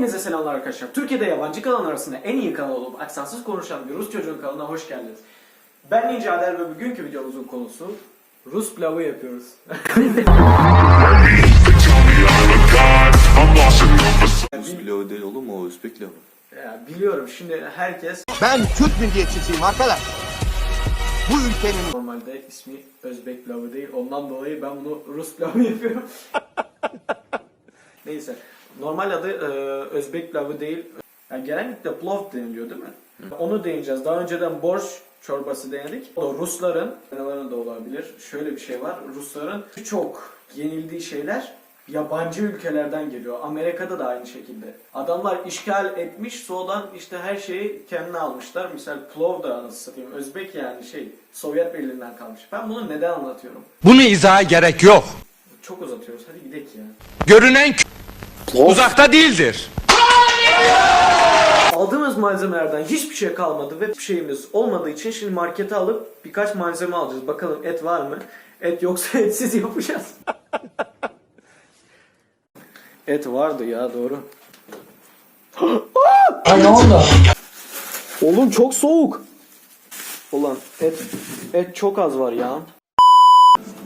Hepinize selamlar arkadaşlar. Türkiye'de yabancı kanal arasında en iyi kanal olup aksansız konuşan bir Rus çocuğun kanalına hoş geldiniz. Ben Ninja Adel ve bugünkü videomuzun konusu Rus pilavı yapıyoruz. Rus pilavı değil oğlum o Özbek pilavı. Ya biliyorum şimdi herkes Ben Türk milliyetçisiyim arkadaş. Bu ülkenin normalde ismi Özbek pilavı değil. Ondan dolayı ben bunu Rus pilavı yapıyorum. Neyse. Normal adı e, Özbek pilavı değil. Yani genellikle plov deniliyor değil mi? Onu deneyeceğiz. Daha önceden borş çorbası denedik. O da Rusların, da olabilir. Şöyle bir şey var. Rusların çok yenildiği şeyler yabancı ülkelerden geliyor. Amerika'da da aynı şekilde. Adamlar işgal etmiş, sonradan işte her şeyi kendine almışlar. Misal plov da anasını satayım. Özbek yani şey, Sovyet Birliği'nden kalmış. Ben bunu neden anlatıyorum? Bunu izaha gerek yok. Çok uzatıyoruz. Hadi gidelim ya. Görünen uzakta değildir. Aldığımız malzemelerden hiçbir şey kalmadı ve bir şeyimiz olmadığı için şimdi markete alıp birkaç malzeme alacağız. Bakalım et var mı? Et yoksa etsiz yapacağız. et vardı ya doğru. Ay ne oldu? Oğlum çok soğuk. Ulan et et çok az var ya.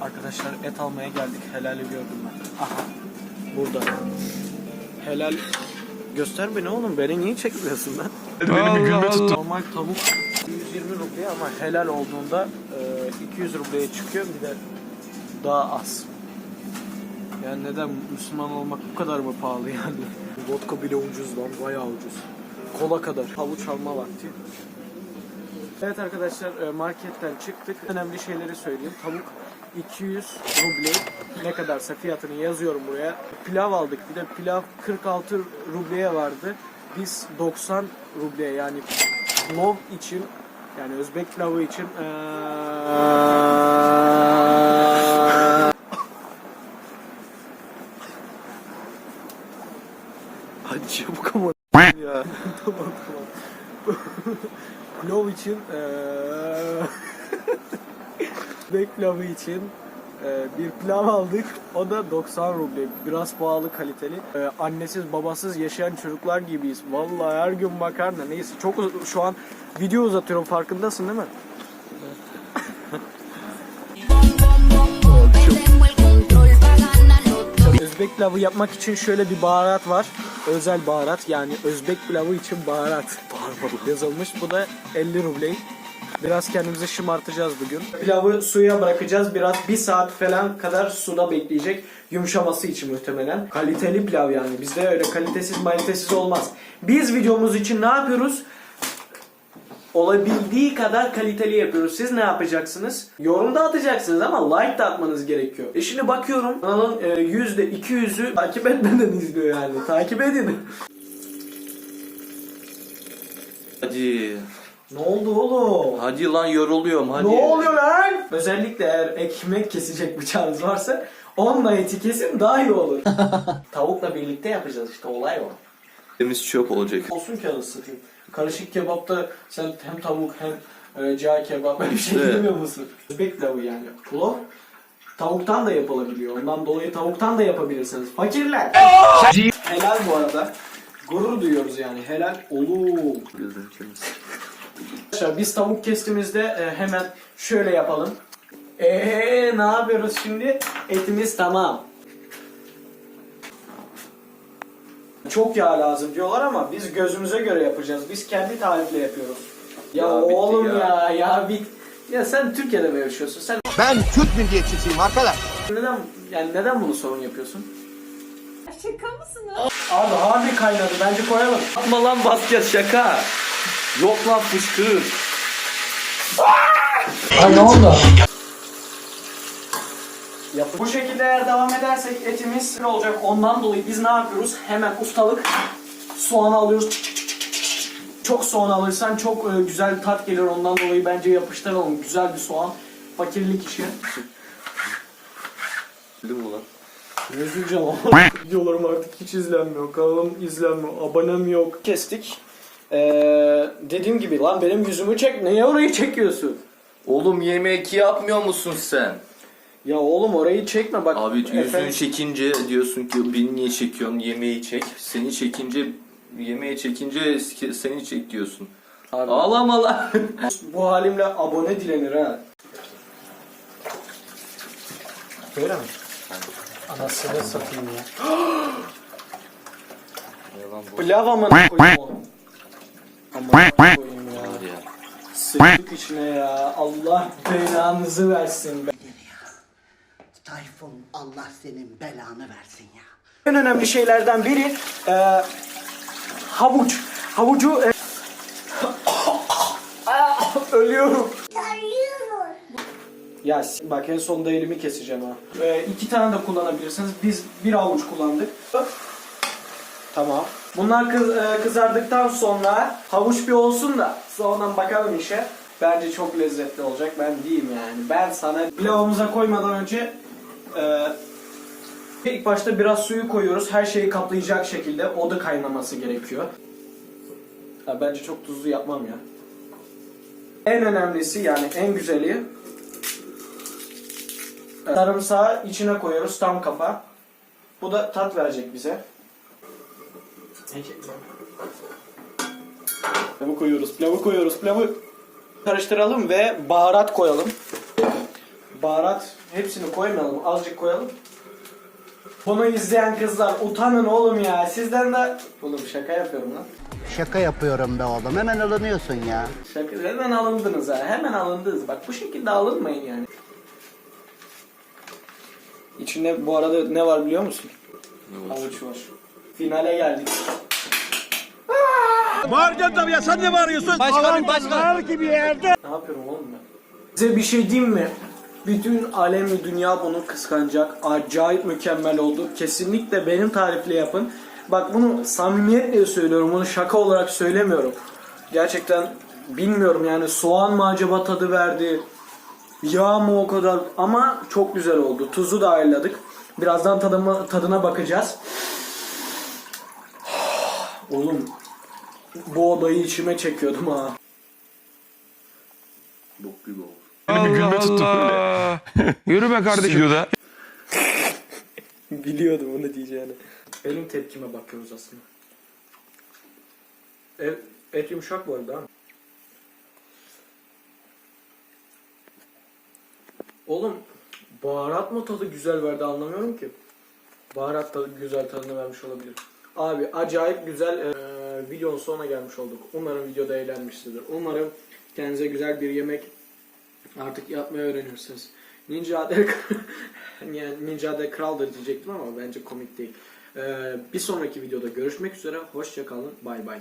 Arkadaşlar et almaya geldik. Helali gördüm ben. Aha. Burada. Helal Göster beni oğlum. Beni niye çekmiyorsun lan? Benim bir gülme tuttu. Normal tavuk 120 rupiye ama helal olduğunda e, 200 rupiye çıkıyor. Bir de daha az. Yani neden Müslüman olmak bu kadar mı pahalı yani? Vodka bile ucuz lan. Bayağı ucuz. Kola kadar. Havuç alma vakti. Evet arkadaşlar e, marketten çıktık. Önemli şeyleri söyleyeyim. Tavuk 200 ruble ne kadarsa fiyatını yazıyorum buraya. Pilav aldık. Bir de pilav 46 rubleye vardı. Biz 90 rubleye yani pilav için yani Özbek pilavı için eee, Hadi çabuk ama ya. tamam tamam. Pilav için eee Bek pilavı için e, bir pilav aldık. O da 90 ruble. Biraz pahalı kaliteli. E, annesiz babasız yaşayan çocuklar gibiyiz. Vallahi her gün makarna. Neyse çok uz- şu an video uzatıyorum farkındasın değil mi? Özbek pilavı yapmak için şöyle bir baharat var. Özel baharat yani Özbek pilavı için baharat. Yazılmış. Bu da 50 ruble. Biraz kendimizi şımartacağız bugün. Pilavı suya bırakacağız. Biraz bir saat falan kadar suda bekleyecek. Yumuşaması için muhtemelen. Kaliteli pilav yani. Bizde öyle kalitesiz malitesiz olmaz. Biz videomuz için ne yapıyoruz? olabildiği kadar kaliteli yapıyoruz. Siz ne yapacaksınız? Yorumda atacaksınız ama like de atmanız gerekiyor. E şimdi bakıyorum kanalın e, yüzde 200'ü takip etmeden izliyor yani. Takip edin. Hadi. Ne oldu oğlum? Hadi lan yoruluyorum hadi. Ne oluyor lan? Özellikle eğer ekmek kesecek bıçağınız varsa onunla eti kesin daha iyi olur. Tavukla birlikte yapacağız işte olay o. Temiz çöp olacak. Olsun ki anasını satayım. Karışık kebapta sen hem tavuk hem e, cağ kebap böyle bir şey Evet. yemiyor musun? Özbek pilavı yani. Kulak tavuktan da yapılabiliyor. Ondan dolayı tavuktan da yapabilirsiniz. Fakirler. Helal bu arada. Gurur duyuyoruz yani. Helal. Oğlum. Temiz. Arkadaşlar biz tavuk kestiğimizde e, hemen şöyle yapalım. Eee ne yapıyoruz şimdi? Etimiz tamam. Çok yağ lazım diyorlar ama biz gözümüze göre yapacağız. Biz kendi tarifle yapıyoruz. Ya, Ya oğlum ya. ya. ya bit. Ya sen Türkiye'de mi yaşıyorsun? Sen ben Türk milliyetçisiyim arkadaş. neden yani neden bunu sorun yapıyorsun? Şaka mısınız? Abi harbi kaynadı. Bence koyalım. Atma lan basket şaka. Yok lan fışkır. Yap. Bu şekilde eğer devam edersek etimiz ne olacak? Ondan dolayı biz ne yapıyoruz? Hemen ustalık soğanı alıyoruz. Çık çık çık. Çok soğan alırsan çok e, güzel tat gelir. Ondan dolayı bence yapıştıralım. Güzel bir soğan. Fakirlik işi. Bildin mi lan? Üzüleceğim ama videolarım artık hiç izlenmiyor. Kanalım izlenmiyor. Abonem yok. Kestik. Ee, dediğim gibi lan benim yüzümü çek. Neye orayı çekiyorsun? Oğlum yemek yapmıyor musun sen? Ya oğlum orayı çekme bak. Abi yüzünü Efendim- çekince diyorsun ki beni niye çekiyorsun yemeği çek. Seni çekince yemeği çekince seni çek diyorsun. Abi. Ağlama lan. Bu halimle abone dilenir ha. Böyle mi? Anasını satayım ya. Pilav amına koyayım oğlum. Amına koyayım ya. Var ya. Sıçtık içine ya. Allah belanızı versin be. Tayfun Allah senin belanı versin ya. En önemli şeylerden biri e, havuç. Havucu e, ölüyorum. Ya s- bak en sonunda elimi keseceğim ha. E, iki tane de kullanabilirsiniz. Biz bir avuç kullandık. Tamam. Bunlar kız, e, kızardıktan sonra havuç bir olsun da sonradan bakalım işe. Bence çok lezzetli olacak. Ben diyeyim yani. Ben sana pilavımıza koymadan önce e, İlk başta biraz suyu koyuyoruz. Her şeyi kaplayacak şekilde o da kaynaması gerekiyor. Ha, bence çok tuzlu yapmam ya. En önemlisi yani en güzeli sarımsağı içine koyuyoruz tam kafa. Bu da tat verecek bize. Pilavı koyuyoruz, pilavı koyuyoruz, pilavı karıştıralım ve baharat koyalım. Baharat hepsini koymayalım, azıcık koyalım. Bunu izleyen kızlar utanın oğlum ya. Sizden de... Oğlum şaka yapıyorum lan. Şaka yapıyorum be oğlum hemen alınıyorsun ya. Şaka hemen alındınız ha. Hemen alındınız. Bak bu şekilde alınmayın yani. İçinde bu arada ne var biliyor musun? Havuç var. Finale geldik. Ne yapıyorum oğlum ben? Size bir şey diyeyim mi? Bütün alemi dünya bunu kıskanacak. Acayip mükemmel oldu. Kesinlikle benim tarifle yapın. Bak bunu samimiyetle söylüyorum. Bunu şaka olarak söylemiyorum. Gerçekten bilmiyorum yani soğan mı acaba tadı verdi? Yağ mı o kadar? Ama çok güzel oldu. Tuzu da ayarladık. Birazdan tadıma, tadına bakacağız. Oğlum bu odayı içime çekiyordum ha. Bok gibi oldu. Allah. Yürü be kardeşim. da. Biliyordum onu diyeceğini. Benim tepkime bakıyoruz aslında. Et, et yumuşak bu arada. ha. Oğlum baharat mı tadı güzel verdi anlamıyorum ki. Baharat tadı güzel tadını vermiş olabilir. Abi acayip güzel eee, videonun sonuna gelmiş olduk. Umarım videoda eğlenmişsinizdir. Umarım kendinize güzel bir yemek artık yapmayı öğrenirsiniz. Ninja Adel yani Ninja Adel kraldır diyecektim ama bence komik değil. Ee, bir sonraki videoda görüşmek üzere. Hoşçakalın. Bay bay.